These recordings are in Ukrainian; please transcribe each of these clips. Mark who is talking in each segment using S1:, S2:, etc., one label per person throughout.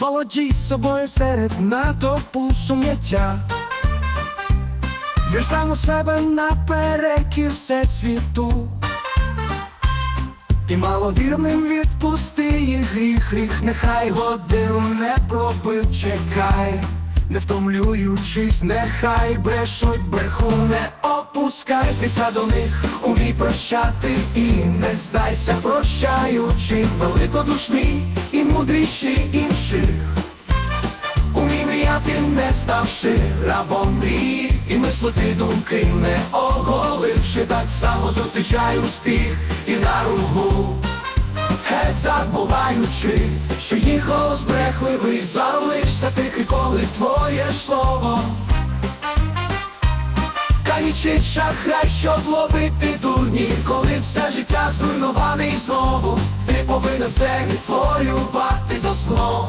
S1: Молоді з собою серед натовпу сум'яття. Вір сам у себе наперекір всесвіту. І маловірним відпусти їх гріх, гріх, нехай годину не пробив, чекай, не втомлюючись, нехай брешуть бреху, не опускайтеся до них, умій прощати і не здайся, прощаючи, великодушний мудріший інших. Умій мріяти, не ставши рабом мрії І мислити думки, не оголивши. Так само зустрічай успіх і наругу Не забуваючи, що їх голос брехливий Залишся тихий, коли твоє слово. Калічить шахрай, щоб ловити дурні Коли все життя Повинен все відтворювати за сном.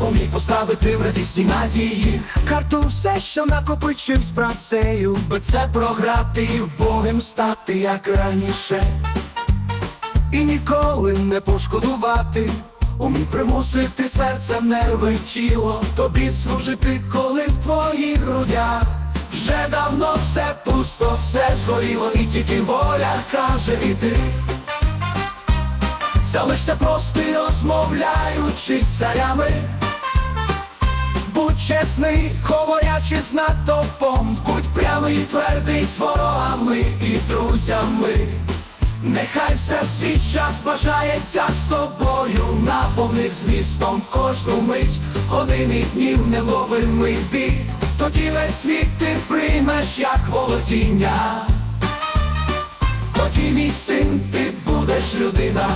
S1: Умій поставити в радісні надії. Карту все, що накопичив з працею. Би це програти і вбогим стати, як раніше. І ніколи не пошкодувати. Умій примусити серце, нерви, тіло. Тобі служити, коли в твоїх грудях. Вже давно все пусто, все згоріло, і тільки воля каже іди Залишся прости, розмовляючи царями Будь чесний, говорячи з натовпом, будь прямий, твердий з ворогами і друзями. Нехай все свій час вважається з тобою, наповни змістом кожну мить, години днів невловимий бій. Тоді весь світ ти приймеш як володіння. Тоді, мій син, ти будеш людина.